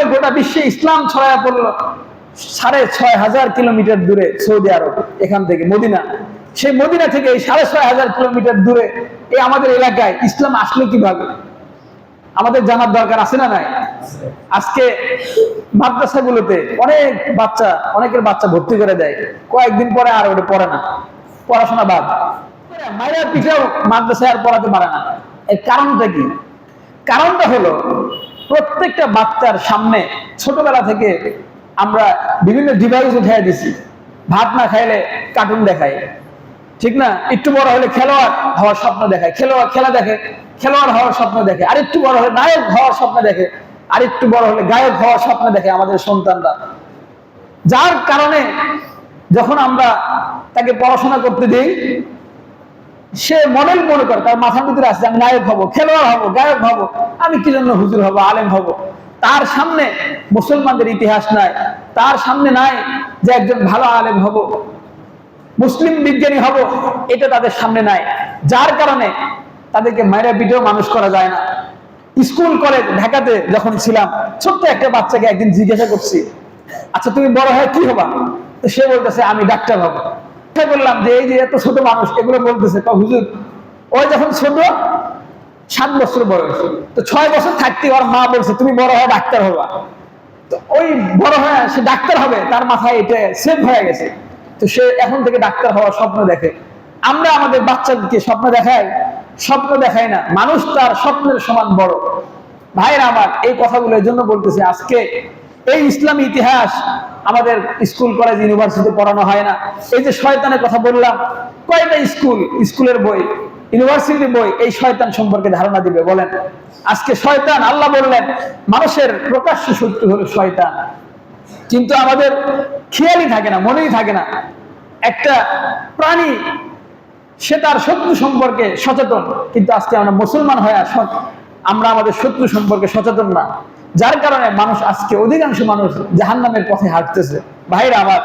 করে গোটা বিশ্বে ইসলাম ছড়ায়া পড়ল সাড়ে ছয় হাজার কিলোমিটার দূরে সৌদি আরব, এখান থেকে মদিনা। সেই মদিনা থেকে এই সাড়ে ছয় হাজার কিলোমিটার দূরে এই আমাদের এলাকায় ইসলাম আসলো কীভাবে? আমাদের জানার দরকার আছে না নাই? আজকে মাদ্রাসাগুলোতে অনেক বাচ্চা, অনেকের বাচ্চা ভর্তি করে দেয়। কয়েকদিন পরে আর ওটা পড়ে না। পড়াশোনা বাদ। মায়ের পিঠেও মাদ্রাসায় আর পড়াতে পারে না। এর কারণটা কি? কারণটা হলো প্রত্যেকটা বাচ্চার সামনে ছোটবেলা থেকে আমরা বিভিন্ন ডিভাইস উঠাই দিছি। ভাত না খাইলে কার্টুন দেখায়। ঠিক না? একটু বড় হলে খেলোয়াড় হওয়ার স্বপ্ন দেখায়। খেলোয়াড় খেলা দেখে, খেলোয়াড় হওয়ার স্বপ্ন দেখে। আর একটু বড় হলে নায়ক হওয়ার স্বপ্ন দেখে। আর একটু বড় হলে গায়ক হওয়ার স্বপ্ন দেখে আমাদের সন্তানরা। যার কারণে যখন আমরা তাকে পড়াশোনা করতে দিই সে মডেল মনে করে, তার মাথার ভিতরে আসছে, আমি নায়ক হব, খেলোয়াড় হব, গায়ক হব, আমি কি জন্য হুজুর হব, আলেম হব? তার সামনে মুসলমানদের ইতিহাস নাই, তার সামনে নাই যে একজন ভালো আলেম হব, মুসলিম বিজ্ঞানী হব, এটা তাদের সামনে নাই। যার কারণে তাদেরকে মায়েরা পিঠেও মানুষ করা যায় না। স্কুল, কলেজ, ঢাকাতে যখন ছিলাম, ছোট্ট একটা বাচ্চাকে একদিন জিজ্ঞাসা করছি আচ্ছা তুমি বড় হয়ে কি হবা? সে বলতেছে, আমি ডাক্তার হব। বললাম যে এই যে এত ছোট মানুষ, এগুলো বলতেছে। হুজুর, ওই যখন ছোট, সাত বছর বয়স। তো ছয় বছর থাকতে ওর মা বলছে, তুমি বড় হয়ে ডাক্তার হবা। তো ওই বড় হয়ে সে ডাক্তার হবে, তার মাথায় এটা সেভ হয়ে গেছে। তো সে এখন থেকে ডাক্তার হওয়ার স্বপ্ন দেখে। আমরা আমাদের বাচ্চাদেরকে স্বপ্ন দেখাই স্বপ্ন দেখাই না। মানুষ তার স্বপ্নের সমান বড়। ভাইরা আমার এই কথাগুলো এর জন্য বলতেছে, আজকে এই ইসলামী ইতিহাস আমাদের স্কুল, কলেজ ইউনিভার্সিটি পড়ানো হয় না। এই যে শয়তানের কথা বললাম, কয়টা স্কুল? স্কুলের বই, ইউনিভার্সিটির বই, এই শয়তান সম্পর্কে ধারণা দিবে, বলেন। আজকে শয়তান, আল্লাহ বললেন, মানুষের প্রকাশ্য শত্রু হলো শয়তান। কিন্তু আমাদের খেয়ালই থাকে না, মনেই থাকে না। একটা প্রাণী, সে তার শত্রু সম্পর্কে সচেতন। কিন্তু আজকে আমরা মুসলমান হয়ে সৎ- আমরা আমাদের শত্রু সম্পর্কে সচেতন না। যার কারণে মানুষ আজকে অধিকাংশ মানুষ জাহান্নামের পথে হাঁটতেছে। ভাইরা আমার,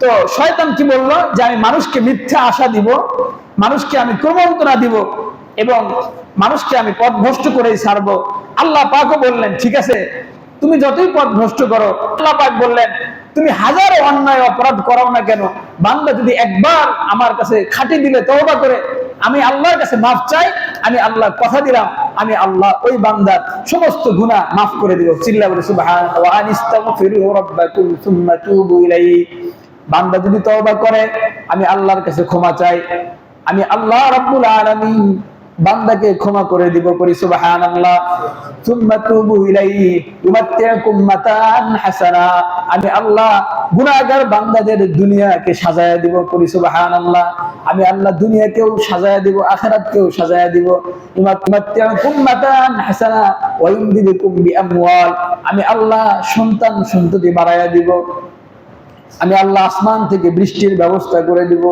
তো শয়তান কি বলল? যে আমি মানুষকে মিথ্যা আশা দিব, মানুষকে আমি ক্রমন্তনা দিব এবং মানুষকে আমি পথ ভ্রষ্ট করেই ছাড়বো। আল্লাহ পাকও বললেন, ঠিক আছে, তুমি যতই পথ ভ্রষ্ট করো। আল্লাহ পাক বললেন, তুমি হাজারো অন্যায় অপরাধ করাও না কেন? বান্দা যদি একবার আমার কাছে খাটি দিলে তওবা করে, আমি আল্লাহর কাছে মাফ চাই, আমি আল্লাহ কথা দিলাম, আমি আল্লাহ ওই বান্দার সমস্ত গুণা মাফ করে দিব চিল্লা বলে তুবু বান্দা যদি তওবা করে, আমি আল্লাহর কাছে ক্ষমা চাই। আমি আল্লাহ রাব্বুল আলামিন বান্দাকে ক্ষমা করে দিব, করি আমি আল্লাহ বান্দাদের দুনিয়াকে দিব, করি আমি আল্লাহ দুনিয়াকেও দিব দিব। আমি আল্লাহ সন্তান সন্ততি বাড়ায়া দিব। আমি আল্লাহ আসমান থেকে বৃষ্টির ব্যবস্থা করে দিব।